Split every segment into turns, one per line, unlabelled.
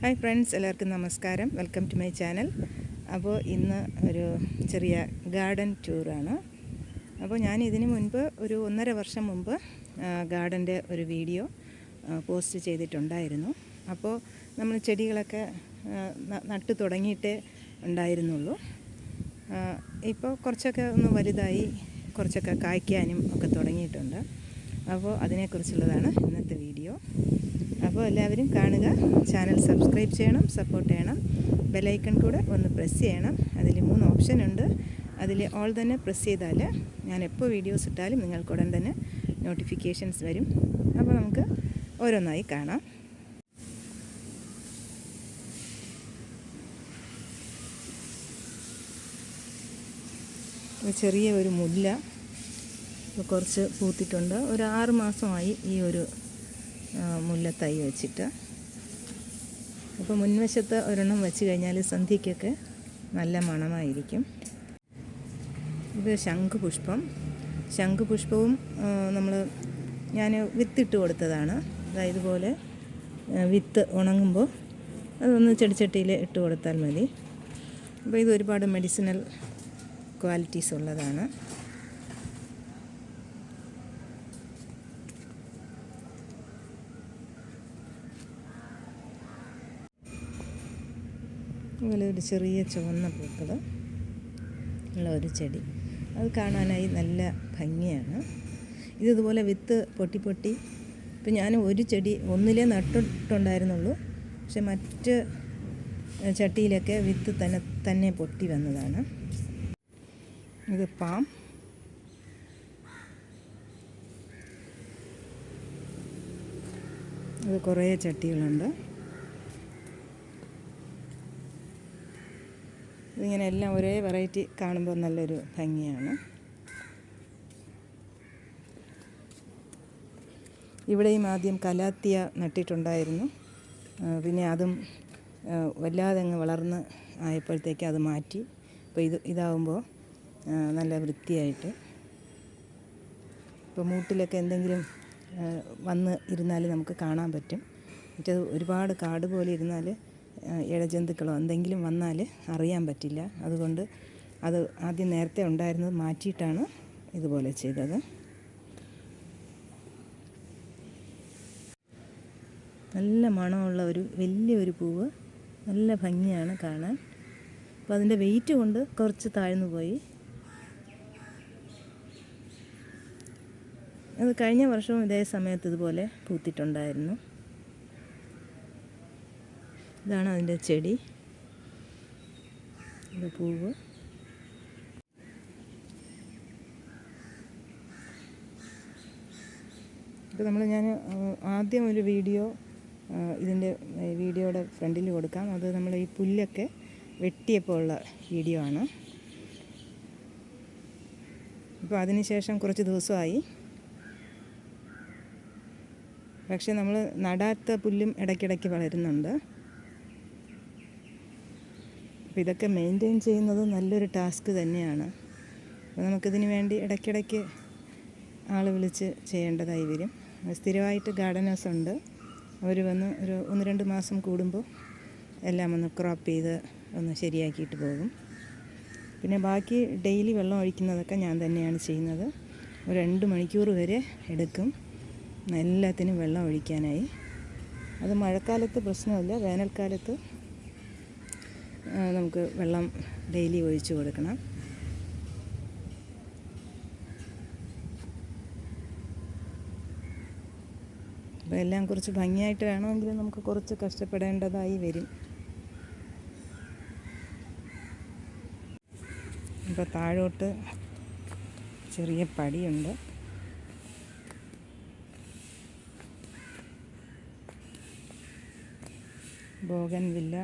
Hi friends എല്ലാവർക്കും നമസ്കാരം. Welcome to my channel അപ്പോൾ ഇന്ന് ഒരു ചെറിയ ഗാർഡൻ ടൂറാണ്. അപ്പോൾ ഞാൻ ഇതിന് മുൻപ് ഒരു ഒന്നര വർഷം മുമ്പ് ഗാർഡന്റെ ഒരു വീഡിയോ പോസ്റ്റ് ചെയ്തിട്ടുണ്ടായിരുന്നു. അപ്പോൾ നമ്മൾ ചെടികളൊക്കെ നട്ടു തുടങ്ങിയിട്ടേ ഉണ്ടായിരുന്നുള്ളൂ. ഇപ്പോൾ കുറച്ചൊക്കെ ഒന്ന് വലുതായി കുറച്ചൊക്കെ കായ്ക്കാനും ഒക്കെ തുടങ്ങിയിട്ടുണ്ട്. അപ്പോൾ അതിനെക്കുറിച്ചുള്ളതാണ് ഇന്നത്തെ വീഡിയോ. അപ്പോൾ എല്ലാവരും കാണുക. ചാനൽ സബ്സ്ക്രൈബ് ചെയ്യണം സപ്പോർട്ട് ചെയ്യണം. ബെലൈക്കൺ കൂടെ ഒന്ന് പ്രസ് ചെയ്യണം. അതിൽ മൂന്ന് ഓപ്ഷൻ ഉണ്ട്. അതിൽ ഓൾ തന്നെ പ്രസ് ചെയ്താൽ ഞാൻ എപ്പോൾ വീഡിയോസ് ഇട്ടാലും നിങ്ങൾക്ക് ഉടൻ തന്നെ നോട്ടിഫിക്കേഷൻസ് വരും. അപ്പോൾ നമുക്ക് ഓരോന്നായി കാണാം. ചെറിയ ഒരു മുല്ല. കുറച്ച് പൂത്തിട്ടുണ്ട്. ഒരു ആറ് മാസമായി ഈ ഒരു മുല്ലത്തൈ വെച്ചിട്ട്. അപ്പോൾ മുൻവശത്ത് ഒരെണ്ണം വെച്ച് കഴിഞ്ഞാൽ സന്ധ്യയ്ക്കൊക്കെ നല്ല മണമായിരിക്കും. ഇത് ശംഖുപുഷ്പം. ശംഖുപുഷ്പവും നമ്മൾ ഞാൻ വിത്തിട്ട് കൊടുത്തതാണ്. അതായത് പോലെ വിത്ത് ഉണങ്ങുമ്പോൾ അതൊന്ന് ചെടിച്ചട്ടിയിൽ ഇട്ട് കൊടുത്താൽ മതി. അപ്പോൾ ഇത് ഒരുപാട് മെഡിസിനൽ ക്വാളിറ്റീസ് ഉള്ളതാണ്. അതുപോലെ ഒരു ചെറിയ ചുവന്ന പൂക്കൾ ഉള്ള ഒരു ചെടി. അത് കാണാനായി നല്ല ഭംഗിയാണ്. ഇതുപോലെ വിത്ത് പൊട്ടി പൊട്ടി. ഇപ്പം ഞാൻ ഒരു ചെടി ഒന്നിലേ നട്ടിട്ടുണ്ടായിരുന്നുള്ളൂ. പക്ഷെ മറ്റ് ചട്ടിയിലൊക്കെ വിത്ത് തന്നെ തന്നെ പൊട്ടി വന്നതാണ്. ഇത് പാം. ഇത് കുറേ ചട്ടികളുണ്ട്. ഇതിങ്ങനെ എല്ലാം ഒരേ വെറൈറ്റി കാണുമ്പോൾ നല്ലൊരു ഭംഗിയാണ്. ഇവിടെയും ആദ്യം കലാത്തിയ നട്ടിട്ടുണ്ടായിരുന്നു. പിന്നെ അതും വല്ലാതെ അങ്ങ് വളർന്ന് ആയപ്പോഴത്തേക്ക് അത് മാറ്റി. അപ്പോൾ ഇത് ഇതാവുമ്പോൾ നല്ല വൃത്തിയായിട്ട്. ഇപ്പോൾ മൂട്ടിലൊക്കെ എന്തെങ്കിലും വന്ന് ഇരുന്നാൽ നമുക്ക് കാണാൻ പറ്റും. മറ്റേത് ഒരുപാട് കാട് പോലെ ഇരുന്നാൽ ഇഴജന്തുക്കളോ എന്തെങ്കിലും വന്നാൽ അറിയാൻ പറ്റില്ല. അതുകൊണ്ട് അത് ആദ്യം നേരത്തെ ഉണ്ടായിരുന്നത് മാറ്റിയിട്ടാണ് ഇതുപോലെ ചെയ്തത്. നല്ല മണമുള്ള ഒരു വലിയൊരു പൂവ്. നല്ല ഭംഗിയാണ് കാണാൻ. അപ്പോൾ അതിന്റെ വെയിറ്റ് കൊണ്ട് കുറച്ച് താഴ്ന്നു പോയി. അത് കഴിഞ്ഞ വർഷവും ഇതേ സമയത്ത് ഇതുപോലെ പൂത്തിട്ടുണ്ടായിരുന്നു. ഇതാണ് അതിന്റെ ചെടി. അതിന്റെ പൂവ്. ഇപ്പോൾ നമ്മൾ ഞാൻ ആദ്യം ഒരു വീഡിയോ ഇതിന്റെ വീഡിയോയുടെ ഫ്രണ്ടിൽ കൊടുക്കാം. അത് നമ്മൾ ഈ പുല്ലൊക്കെ വെട്ടിയപ്പോൾ ഉള്ള വീഡിയോ ആണ്. ഇപ്പോൾ അതിനുശേഷം കുറച്ച് ദിവസമായി. പക്ഷേ നമ്മൾ നടാത്ത പുല്ലും ഇടയ്ക്കിടയ്ക്ക് വളരുന്നുണ്ട്. അപ്പോൾ ഇതൊക്കെ മെയിന്റെയിൻ ചെയ്യുന്നത് നല്ലൊരു ടാസ്ക് തന്നെയാണ്. അപ്പോൾ നമുക്കിതിന് വേണ്ടി ഇടയ്ക്കിടയ്ക്ക് ആൾ വിളിച്ച് ചെയ്യേണ്ടതായി വരും. സ്ഥിരമായിട്ട് ഗാർഡനേഴ്സ് ഉണ്ട്. അവർ വന്ന് ഒരു ഒന്ന് രണ്ട് മാസം കൂടുമ്പോൾ എല്ലാം ഒന്ന് ക്രോപ്പ് ചെയ്ത് ഒന്ന് ശരിയാക്കിയിട്ട് പോകും. പിന്നെ ബാക്കി ഡെയിലി വെള്ളം ഒഴിക്കുന്നതൊക്കെ ഞാൻ തന്നെയാണ് ചെയ്യുന്നത്. ഒരു രണ്ട് മണിക്കൂർ വരെ എടുക്കും. എല്ലാത്തിനും വെള്ളം ഒഴിക്കാനായി. അത് മഴക്കാലത്ത് പ്രശ്നമില്ല വേനൽക്കാലത്ത് നമുക്ക് വെള്ളം ഡെയിലി ഒഴിച്ചു കൊടുക്കണം. അപ്പോൾ എല്ലാം കുറച്ച് ഭംഗിയായിട്ട് വേണമെങ്കിൽ നമുക്ക് കുറച്ച് കഷ്ടപ്പെടേണ്ടതായി വരും. ഇപ്പോൾ താഴോട്ട് ചെറിയ പടിയുണ്ട്. ബോഗൻ വില്ല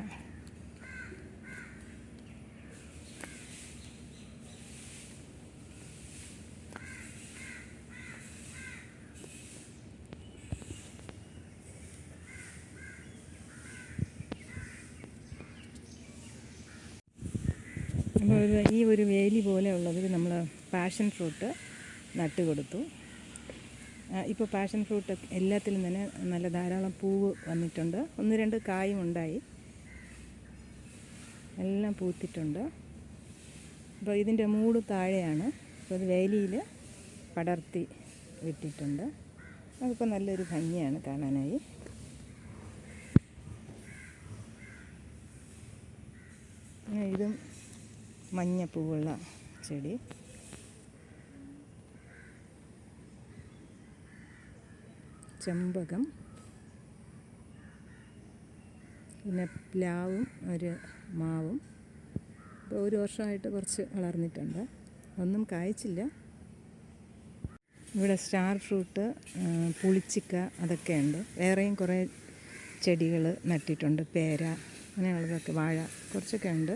അപ്പോൾ ഒരു ഈ ഒരു വേലി പോലെ ഉള്ളതിൽ നമ്മൾ പാഷൻ ഫ്രൂട്ട് നട്ട് കൊടുത്തു. ഇപ്പോൾ പാഷൻ ഫ്രൂട്ട് എല്ലാത്തിലും തന്നെ നല്ല ധാരാളം പൂവ് വന്നിട്ടുണ്ട്. ഒന്ന് രണ്ട് കായും ഉണ്ടായി. എല്ലാം പൂത്തിട്ടുണ്ട്. അപ്പോൾ ഇതിന്റെ മൂട് താഴെയാണ്. അപ്പോൾ അത് വേലിയിൽ പടർത്തി വിട്ടിട്ടുണ്ട്. അതിപ്പോൾ നല്ലൊരു ഭംഗിയാണ് കാണാനായി. ഇതും മഞ്ഞ പൂവുള്ള ചെടി. ചെമ്പകം. പിന്നെ പ്ലാവും ഒരു മാവും. ഇപ്പോൾ ഒരു വർഷമായിട്ട് കുറച്ച് വളർന്നിട്ടുണ്ട്. ഒന്നും കായ്ച്ചില്ല. ഇവിടെ സ്റ്റാർ ഫ്രൂട്ട് പുളിച്ചിക്ക അതൊക്കെയുണ്ട്. വേറെയും കുറേ ചെടികൾ നട്ടിട്ടുണ്ട്. പേര അങ്ങനെയുള്ളതൊക്കെ വാഴ കുറച്ചൊക്കെ ഉണ്ട്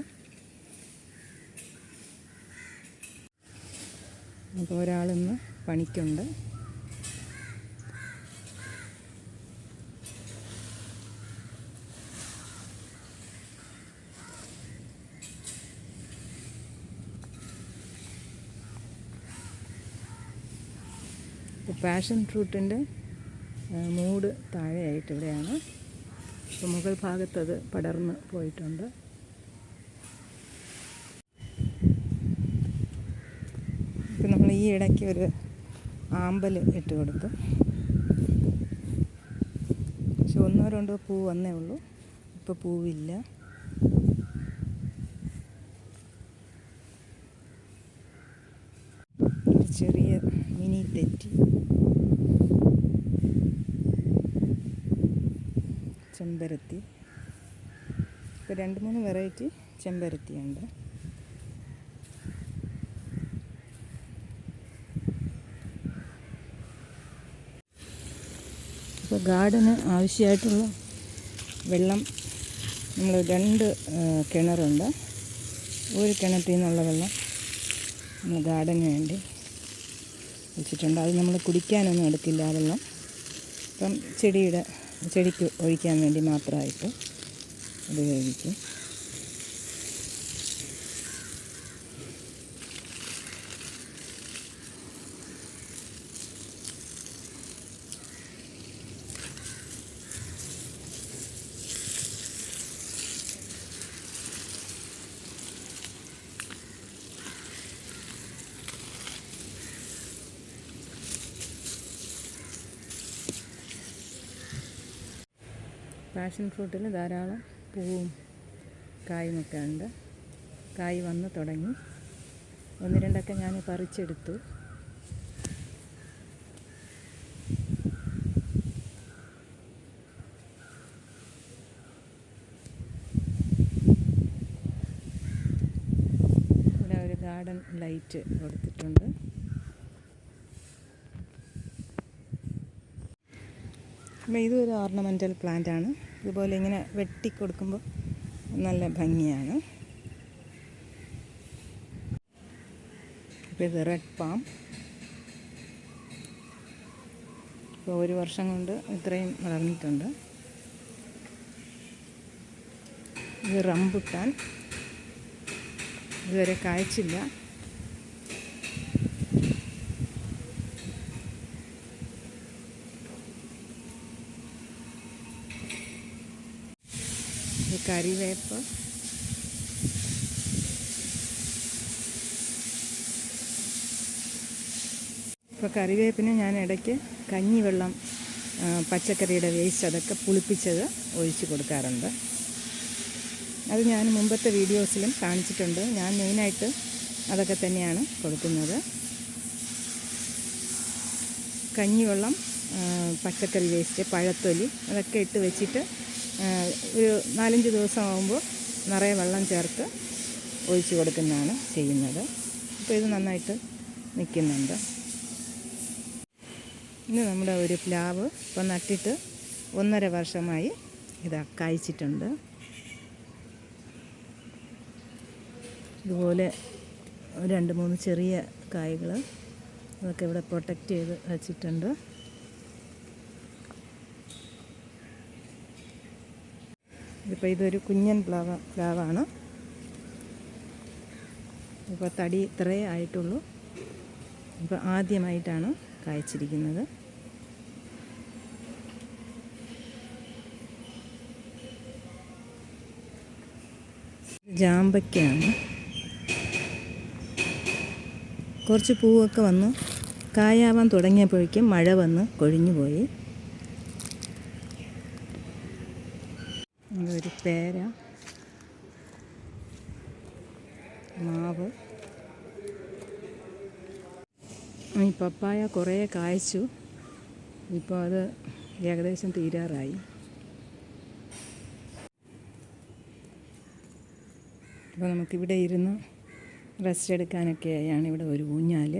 അപ്പോൾ ഒരാളിന്ന് പണിക്കുണ്ട്. പാഷൻ ഫ്രൂട്ടിന്റെ മൂട് താഴെയായിട്ട് ഇവിടെയാണ്. മുകൾ ഭാഗത്തത് പടർന്ന് പോയിട്ടുണ്ട് ഇപ്പം നമ്മൾ ഈ ഇടയ്ക്ക് ഒരു ആമ്പൽ ഇട്ട് കൊടുത്തു. പക്ഷെ ഒന്നോ രണ്ടോ പൂ വന്നേ ഉള്ളൂ. ഇപ്പോൾ പൂവില്ല. ചെറിയ മിനി തെറ്റി. ചെമ്പരത്തി. ഇപ്പോൾ രണ്ട് മൂന്ന് വെറൈറ്റി ചെമ്പരത്തിയുണ്ട്. ഇപ്പോൾ ഗാർഡന് ആവശ്യമായിട്ടുള്ള വെള്ളം നമ്മൾ രണ്ട് കിണറുണ്ട്. ഒരു കിണറ്റിൽ നിന്നുള്ള വെള്ളം നമ്മൾ ഗാർഡന് വേണ്ടി വെച്ചിട്ടുണ്ട്. അത് നമ്മൾ കുടിക്കാനൊന്നും എടുക്കില്ല ആ വെള്ളം. അപ്പം ചെടിയുടെ ചെടിക്ക് ഒഴിക്കാൻ വേണ്ടി മാത്രമായിട്ട് ഉപയോഗിക്കും. പാഷൻ ഫ്രൂട്ടിൽ ധാരാളം പൂവും കായുമൊക്കെ ഉണ്ട്. കായ് വന്ന് തുടങ്ങി. ഒന്ന് രണ്ടൊക്കെ ഞാൻ പറിച്ചെടുത്തു. ഇവിടെ ഒരു ഗാർഡൻ ലൈറ്റ് കൊടുത്തിട്ടുണ്ട്. ഇതൊരു ഓർണമെന്റൽ പ്ലാന്റ് ആണ്. ഇതുപോലെ ഇങ്ങനെ വെട്ടി കൊടുക്കുമ്പോൾ നല്ല ഭംഗിയാണ്. അപ്പോൾ ഇത് റെഡ് പാം. ഇപ്പോൾ ഒരു വർഷം കൊണ്ട് ഇത്രയും വളർന്നിട്ടുണ്ട്. ഇത് റംബുട്ടാൻ. ഇതുവരെ കായ്ച്ചില്ല. ഇത് കറിവേപ്പ് ഇപ്പോൾ കറിവേപ്പിന് ഞാൻ ഇടയ്ക്ക് കഞ്ഞിവെള്ളം പച്ചക്കറിയുടെ വേസ്റ്റ് അതൊക്കെ പുളിപ്പിച്ചത് ഒഴിച്ചു കൊടുക്കാറുണ്ട്. അത് ഞാൻ മുമ്പത്തെ വീഡിയോസിലും കാണിച്ചിട്ടുണ്ട്. ഞാൻ മെയിനായിട്ട് അതൊക്കെ തന്നെയാണ് കൊടുക്കുന്നത്. കഞ്ഞിവെള്ളം പച്ചക്കറി വേസ്റ്റ് പഴത്തൊലി അതൊക്കെ ഇട്ട് വെച്ചിട്ട് ഒരു നാലഞ്ച് ദിവസമാകുമ്പോൾ നിറയെ വെള്ളം ചേർത്ത് ഒഴിച്ചു കൊടുക്കുന്നതാണ് ചെയ്യുന്നത്. അപ്പോൾ ഇത് നന്നായിട്ട് നിൽക്കുന്നുണ്ട്. ഇന്ന് നമ്മുടെ ഒരു പ്ലാവ് ഇപ്പം നട്ടിട്ട് ഒന്നര വർഷമായി ഇതാ കായ്ച്ചിട്ടുണ്ട്. ഇതുപോലെ രണ്ട് മൂന്ന് ചെറിയ കായ്കൾ അതൊക്കെ ഇവിടെ പ്രൊട്ടക്റ്റ് ചെയ്ത് വച്ചിട്ടുണ്ട്. ഇതിപ്പോൾ ഇതൊരു കുഞ്ഞൻ പ്ലാവ് പ്ലാവാണ്. ഇപ്പോൾ തടി ഇത്രയേ ആയിട്ടുള്ളൂ. ഇപ്പോൾ ആദ്യമായിട്ടാണ് കായ്ച്ചിരിക്കുന്നത്. ജാമ്പയ്ക്കാണ്. കുറച്ച് പൂവൊക്കെ വന്നു. കായാവാൻ തുടങ്ങിയപ്പോഴേക്കും മഴ വന്ന് കൊഴിഞ്ഞു പോയി പേര മാവ് ഈ പപ്പായ കുറേ കായ്ച്ചു. ഇപ്പോൾ അത് ഏകദേശം തീരാറായി. അപ്പോൾ നമുക്കിവിടെ ഇരുന്ന് റെസ്റ്റ് എടുക്കാനൊക്കെയാണ് ഇവിടെ ഒരു ഊഞ്ഞാൽ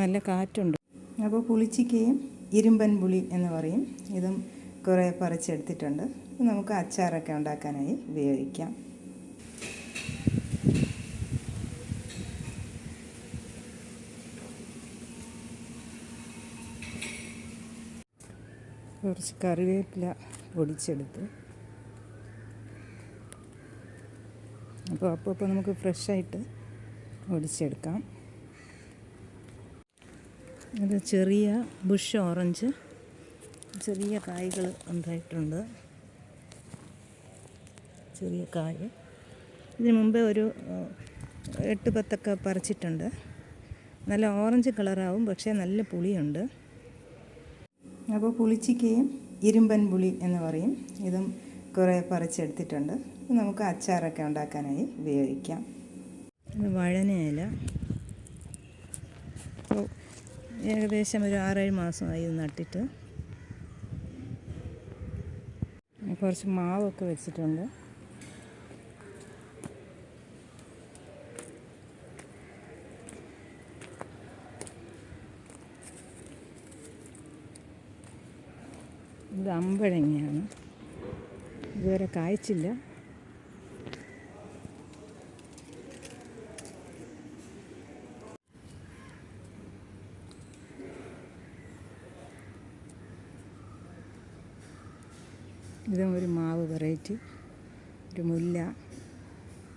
നല്ല കാറ്റുണ്ട്. അപ്പോൾ പുളിച്ചിക്കയും ഇരുമ്പൻ പുളി എന്ന് പറയും. ഇതും കുറേ പറിച്ചെടുത്തിട്ടുണ്ട്. നമുക്ക് അച്ചാറൊക്കെ ഉണ്ടാക്കാനായി ഉപയോഗിക്കാം. കുറച്ച് കറിവേപ്പില പൊടിച്ചെടുത്ത്. അപ്പോൾ അപ്പോൾ അപ്പോൾ നമുക്ക് ഫ്രഷായിട്ട് ഒടിച്ചെടുക്കാം ഇത് ചെറിയ ബുഷ് ഓറഞ്ച് ചെറിയ കായ്കൾ ഉണ്ടായിട്ടുണ്ട്. ചെറിയ കായ്. ഇതിന് മുമ്പേ ഒരു എട്ട് പത്തൊക്കെ പറിച്ചിട്ടുണ്ട്. നല്ല ഓറഞ്ച് കളറാവും പക്ഷേ നല്ല പുളിയുണ്ട്. അപ്പോൾ പുളിച്ചിക്കയും ഇരുമ്പൻ പുളി എന്ന് പറയും. ഇതും കുറേ പറിച്ചെടുത്തിട്ടുണ്ട്. നമുക്ക് അച്ചാറൊക്കെ ഉണ്ടാക്കാനായി ഉപയോഗിക്കാം. ഇത് വഴനയില ഏകദേശം ഒരു ആറേഴ് മാസമായി ഇത് നട്ടിട്ട്. കുറച്ച് മാവൊക്കെ വെച്ചിട്ടുണ്ട്. ഇത് അമ്പഴങ്ങയാണ്. ഇതുവരെ കായ്ച്ചില്ല ഇതും ഒരു മാവ് വെറൈറ്റി ഒരു മുല്ല.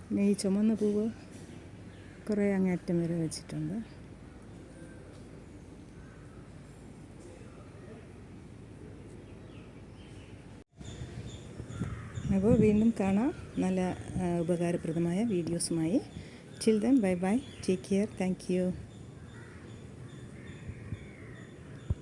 പിന്നെ ഈ ചുമന്ന പൂവ് കുറേ അങ്ങേറ്റം വരെ വെച്ചിട്ടുണ്ട്. അപ്പോൾ വീണ്ടും കാണാം. നല്ല ഉപകാരപ്രദമായ വീഡിയോസുമായി. Till then bye bye take care thank you